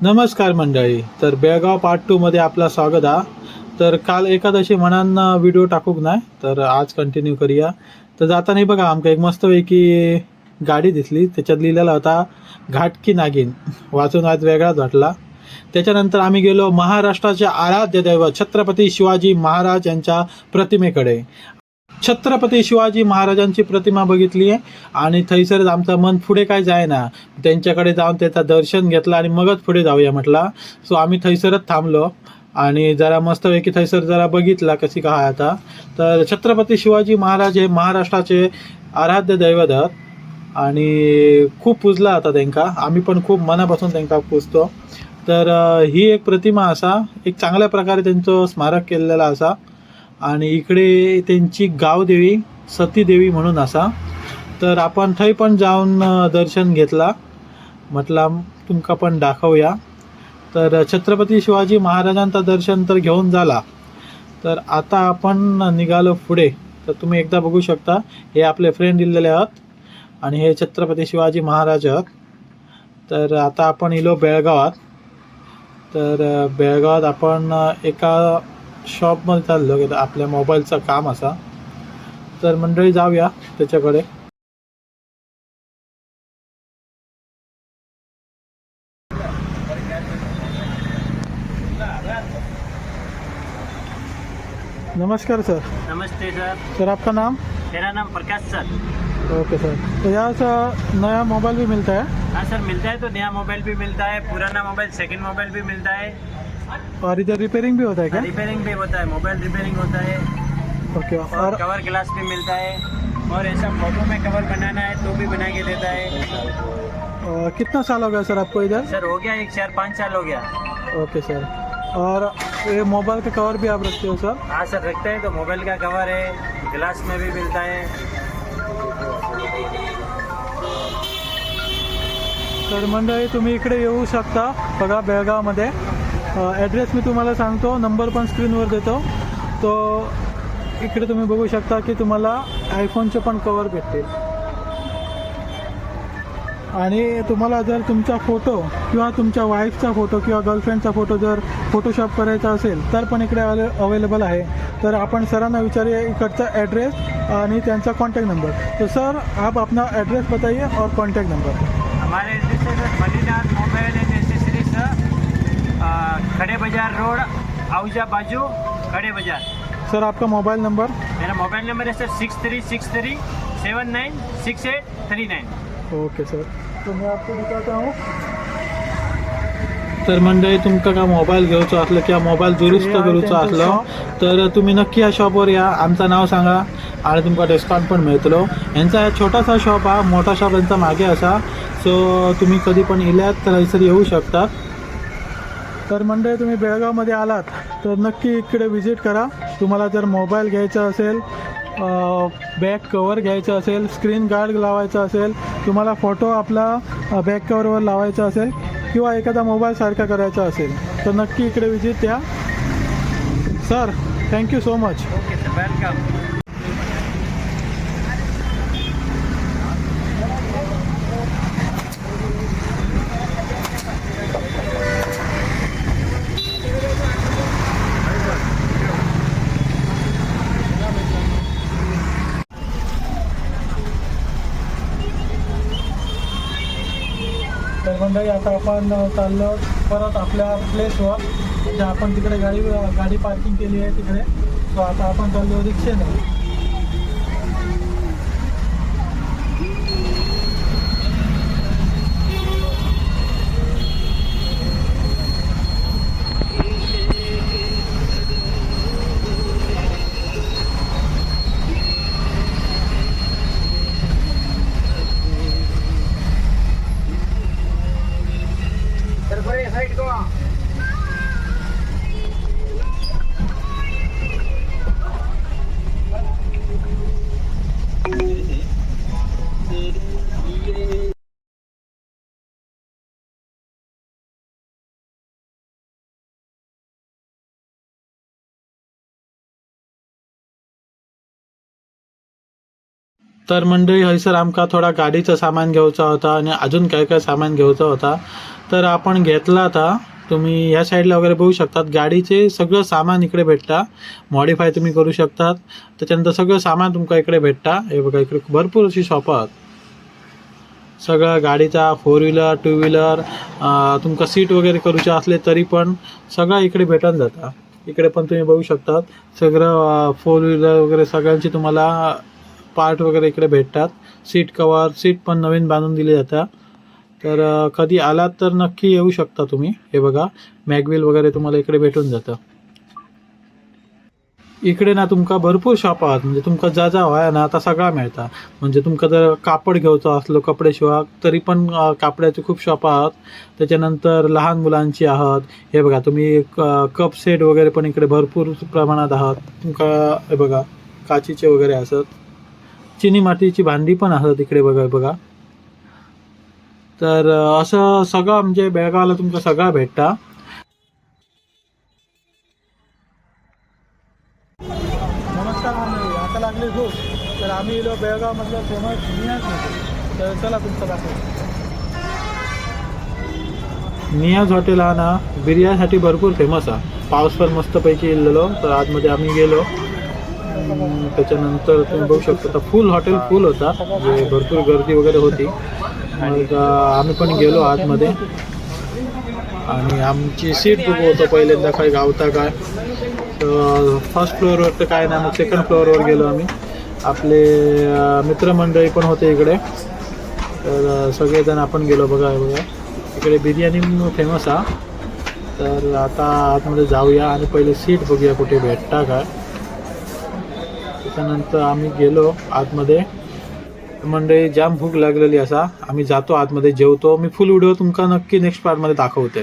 नमस्कार मंडळी. तर बेळगाव पार्ट टूमध्ये आपला स्वागत हा. तर काल एकादशी म्हणान व्हिडिओ टाकूक नाही तर आज कंटिन्यू करूया. तर जाताना बघा आमका एक मस्तपैकी गाडी दिसली. त्याच्यात लिहिलेला होता घाटकी नागिन. वाचून आज वेगळाच वाटला. त्याच्यानंतर आम्ही गेलो महाराष्ट्राचे आराध्य दैवत छत्रपती शिवाजी महाराज यांच्या प्रतिमेकडे. छत्रपती शिवाजी महाराजांची प्रतिमा बघितली आहे. आणि थैसरच आमचं मन पुढे काय जाय ना त्यांच्याकडे जाऊन त्याचा दर्शन घेतलं आणि मगच पुढे जाऊया म्हटला. सो आम्ही थैसरच थांबलो. आणि जरा मस्तपैकी थैसर जरा बघितला कशी काय आता. तर छत्रपती शिवाजी महाराज हे महाराष्ट्राचे आराध्य दैवत आणि खूप पुजला आता त्यांका. आम्ही पण खूप मनापासून त्यांका पुजतो. तर ही एक प्रतिमा असा एक चांगल्या प्रकारे त्यांचं स्मारक केलेलं असा. आणि इकडे त्यांची गावदेवी सतीदेवी म्हणून असा. तर आपण थंय पण जाऊन दर्शन घेतला. म्हटला तुमका पण दाखवूया. तर छत्रपती शिवाजी महाराजांचं दर्शन तर घेऊन झाला. तर आता आपण निघालो पुढे. तर तुम्ही एकदा बघू शकता हे आपले फ्रेंड दिलेले आहात आणि हे छत्रपती शिवाजी महाराज आहात. तर आता आपण इलो बेळगावात. तर बेळगावात आपण एका शॉपमध्ये चाललो की आपल्या मोबाईलचं काम असा. तर मंडळी जाऊया त्याच्याकडे. नमस्कार सर. नमस्ते सर. सर आपका नाम? मेरा नाम प्रकाश सर. Okay sir. तो यहाँ नया मोबाइल भी मिलता है हाँ सर मिलता है तो नया मोबाइल भी मिलता है पुराना मोबाइल सेकंड मोबाइल भी मिलता है। और इधर रिपेयरिंग भी होता है क्या? रिपेयरिंग भी होता है मोबाइल रिपेयरिंग होता है। ओके और और कवर ग्लास भी मिलता है। और ऐसा फ़ोटो में कवर बनाना है तो भी बना के देता है। अ, कितना साल हो गया सर आपको इधर? सर हो गया एक चार पाँच साल हो गया। ओके सर और ये मोबाइल का कवर भी आप रखते हो सर हाँ सर रखते हैं तो मोबाइल का कवर है ग्लास में भी मिलता है। तर मंडळी तुम्ही इकडे येऊ शकता. बघा बेळगावमध्ये. ॲड्रेस मी तुम्हाला सांगतो. नंबर पण स्क्रीनवर देतो. तो इकडे तुम्ही बघू शकता की तुम्हाला आयफोनचे पण कवर भेटतील. आणि तुम्हाला जर तुमचा फोटो किंवा तुमच्या वाईफचा फोटो किंवा गर्लफ्रेंडचा फोटो जर फोटोशॉप करायचा असेल तर पण इकडे अवेलेबल आहे. तर आपण सरांना विचारूया इकडचा ॲड्रेस आणि त्यांचा कॉन्टॅक्ट नंबर तर सर आप अपना ॲड्रेस बताइए और कॉन्टॅक्ट नंबर हमारे एड्रेस है sir Maninath mobile and accessories Khade Bazar road आउजा बाजू खड़े बाजार. सर आपका मोबाइल नंबर मेरा मोबाइल नंबर है sir six three six three seven nine six eight three nine okay sir तो मैं आपको दिखाता हूँ तर मंडळी तुमका का मोबाईल घेवचो असलो किंवा मोबाईल दुरुस्त करूचो असलो तर तुम्ही नक्की या शॉपवर या. आमचं नाव सांगा. आणि तुमका डिस्काउंट पण मिळतलो. यांचा हा छोटासा शॉप हा मोठा शॉप यांचा मागे असा. सो तुम्ही कधी पण इल्यात तर हैसर येऊ शकता. तर मंडळी तुम्ही बेळगावमध्ये आलात तर नक्की इकडे व्हिजिट करा. तुम्हाला जर मोबाईल घ्यायचा असेल बॅक कवर घ्यायचं असेल स्क्रीन गार्ड लावायचा असेल तुम्हाला फोटो आपला बॅक कवरवर लावायचा असेल किंवा एखादा मोबाईल सारखा करायचा असेल तर नक्की इकडे विजिट द्या. Sir thank you so much okay sir welcome तर मंडळी आता आपण चाललो परत आपल्या प्लेसवर म्हणजे आपण तिकडे गाडी गाडी पार्किंग केली आहे तिकडे. सो आता आपण चाललो रिक्षेने तर मंडळी हयसर आमका थोडा गाडीचं सामान घेऊचा होता आणि अजून काय काय सामान घेऊचा होता. तर आपण घेतला आता. तुम्ही ह्या साईडला वगैरे बघू शकतात. गाडीचे सगळं सामान इकडे भेटता. मॉडीफाय तुम्ही करू शकतात. त्याच्यानंतर सगळं सामान तुमका इकडे भेटता. हे बघा इकडे भरपूर अशी शॉप आहेत. सगळं गाडीचा फोर व्हीलर टू व्हीलर तुमका सीट वगैरे करूचे असले तरी पण सगळं इकडे भेटून जातं. इकडे पण तुम्ही बघू शकतात. सगळं फोर व्हीलर वगैरे सगळ्यांची तुम्हाला पार्ट वगैरे इकडे भेटतात. सीट कवर सीट पण नवीन बांधून दिली जातात. तर कधी आलात तर नक्की येऊ शकता तुम्ही. हे बघा मॅगविल वगैरे तुम्हाला इकडे भेटून जातं. इकडे ना तुमका भरपूर शॉप आहात. म्हणजे तुमका जा जा व्हाया ना आता सगळा मिळता. म्हणजे तुमका जर कापड घेवचं असलो कपडे शिवाक तरी पण कापड्याचे खूप शॉप आहात. त्याच्यानंतर लहान मुलांची आहात. हे बघा तुम्ही क- कप सेट वगैरे पण इकडे भरपूर प्रमाणात आहात. तुमका हे बघा काचीचे वगैरे असत. चिनी मातीची भांडी पण असत इकडे बघा बघा. तर असं सगळं म्हणजे बेळगावला तुमका सगळा भेटता. नमस्कार मंडळी आता लागली खूप तर आम्ही गेलो बेळगावमधलं फेमस नियाज हॉटेल. तर चला तुमचं दाखव. नियाज हॉटेल हा ना बिर्याणीसाठी भरपूर फेमस आहे. पाऊस पण मस्तपैकी इलेलो तर आतमध्ये आम्ही गेलो. त्याच्यानंतर तुम्ही बघू शकता तर फुल हॉटेल फुल होता. म्हणजे भरपूर गर्दी वगैरे होती. आणि आम्ही पण गेलो आतमध्ये. आणि आमची सीट बुक होतं पहिल्यांदा काही गावता काय. तर फर्स्ट फ्लोअरवर तर काय नाही मग सेकंड फ्लोअरवर गेलो आम्ही. आपले मित्रमंडळी पण होते इकडे. तर सगळेजण आपण गेलो बघा बघा. इकडे बिर्याणी फेमस हा. तर आता आतमध्ये जाऊया आणि पहिले सीट बघूया कुठे भेटता काय. त्याच्यानंतर आम्ही गेलो आतमध्ये. मंडळी जाम भूक लागलेली असा. आम्ही जातो आतमध्ये जेवतो. मी फुल व्हिडिओ तुमका नक्की नेक्स्ट पार्टमध्ये दाखवते.